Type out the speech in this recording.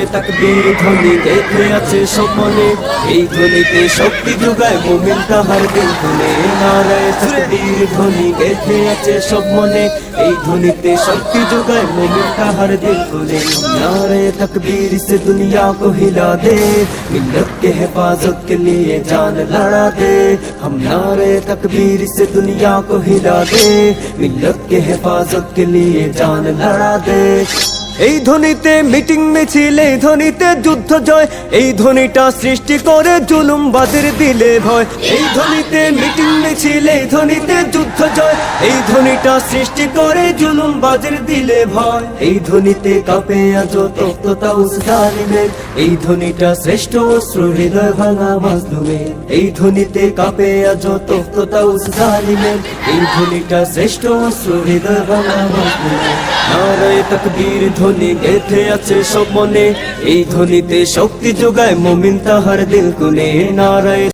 নারায় তাকবীর ধ্বনি গেথে আছে স্বপনে এই ধ্বনিতে শক্তি যোগায় মুমিন তাহার দিল খুলে নারায় তাকবীর ধ্বনি গেথে আছে সব মনে এই ধ্বনিতে শক্তি যোগায় মুমিন তাহার দিল খুলে नारे तकबीर से दुनिया को हिला दे मिल्लत के हिफाजत के लिए जान लड़ा दे हम नारे तकबीर से दुनिया को हिला दे मिल्लत के हिफाजत के लिए जान लड़ा दे এই ধ্বনিতে মিটিং মিছিল, এই ধ্বনিতে যুদ্ধ জয়, এই ধ্বনিটা সৃষ্টি করে জুলুমবাদের দিলে ভয়। এই ধ্বনিতে মিটিং মিছিল, এই ধ্বনিতে যুদ্ধ জয়, এই ধ্বনিটা সৃষ্টি করে জুলুমবাদের দিলে ভয়। এই ধ্বনিতে কাঁপে আজ তপ্ততা উসদালিমের এই ধ্বনিটা শ্রেষ্ঠ অস্ত্র হৃদয় ভাঙা মাজলুমের। এই ধ্বনিতে কাঁপে আজ তপ্ততা উসদালিমের এই ধ্বনিটা শ্রেষ্ঠ অস্ত্র হৃদয় ভাঙা মাজলুমের। নারায় তকবীর ধ্বনি গেথে আছে সব মনে। এই ধ্বনিতে শক্তি যোগায় মমিন তাহার দিল কুনে নারায়